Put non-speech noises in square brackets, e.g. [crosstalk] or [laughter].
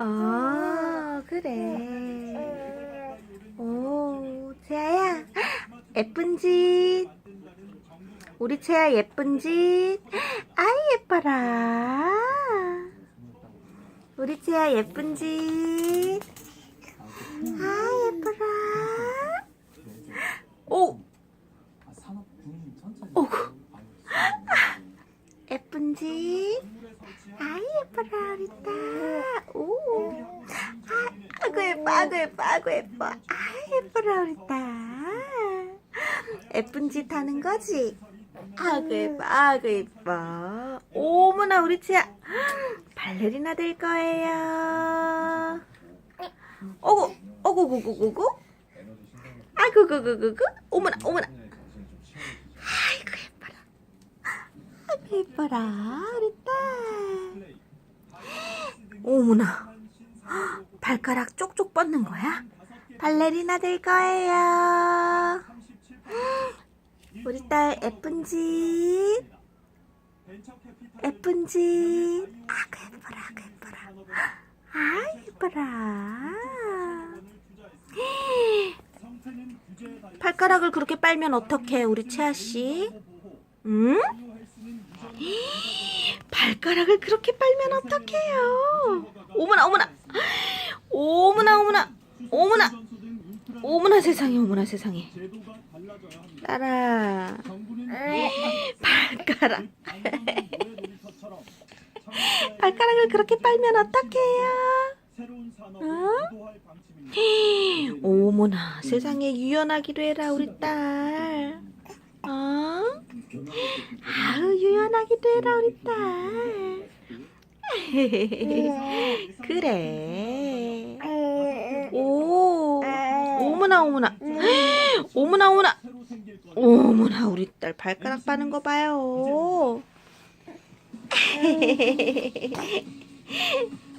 어, 그래. 오, 채아야. 예쁜 짓. 우리 채아 예쁜 짓. 아이, 예뻐라. 우리 채아 예쁜 짓. 아, 예뻐라. 오, 오구. 예쁜 짓. 아이, 예뻐라, 우리 딸. 오. 아, 아구 예뻐, 아구 예뻐, 아구 예뻐. 아, 예뻐라, 우리 딸. 예쁜 짓 하는 거지? 아구 예뻐, 아구 예뻐. 오머나, 우리 치아. 발레리나 될 거예요. 어구, 어구 구구 구구. 아구 구구 구구. 오머나, 오머나. 아이고, 예뻐라. 아이고, 예뻐라, 우리 딸. 오머나. 발가락 쪽쪽 뻗는 거야? 발레리나 될 거예요. 우리 딸 예쁜 짓. 예쁜 짓. 아그 예뻐라, 아그 예뻐라. 아 예뻐라. 발가락을 그렇게 빨면 어떡해, 우리 채아 씨? 응? 발가락을 그렇게 빨면 어떡해요? 어머나, 어머나. 어머나, 어머나. 어머나. 어머나 세상에, 어머나 세상에. 따라. 발가락. 발가락을 그렇게 빨면 어떡해요? 어? 어머나 세상에 유연하기로 해라 우리 딸. 어? 아우 유연하기도 해라 우리 딸. [laughs] 그래. 오. 어머나 어머나. 어머나 어머나. 어머나 우리 딸 발가락 빠는 거 봐요. [laughs]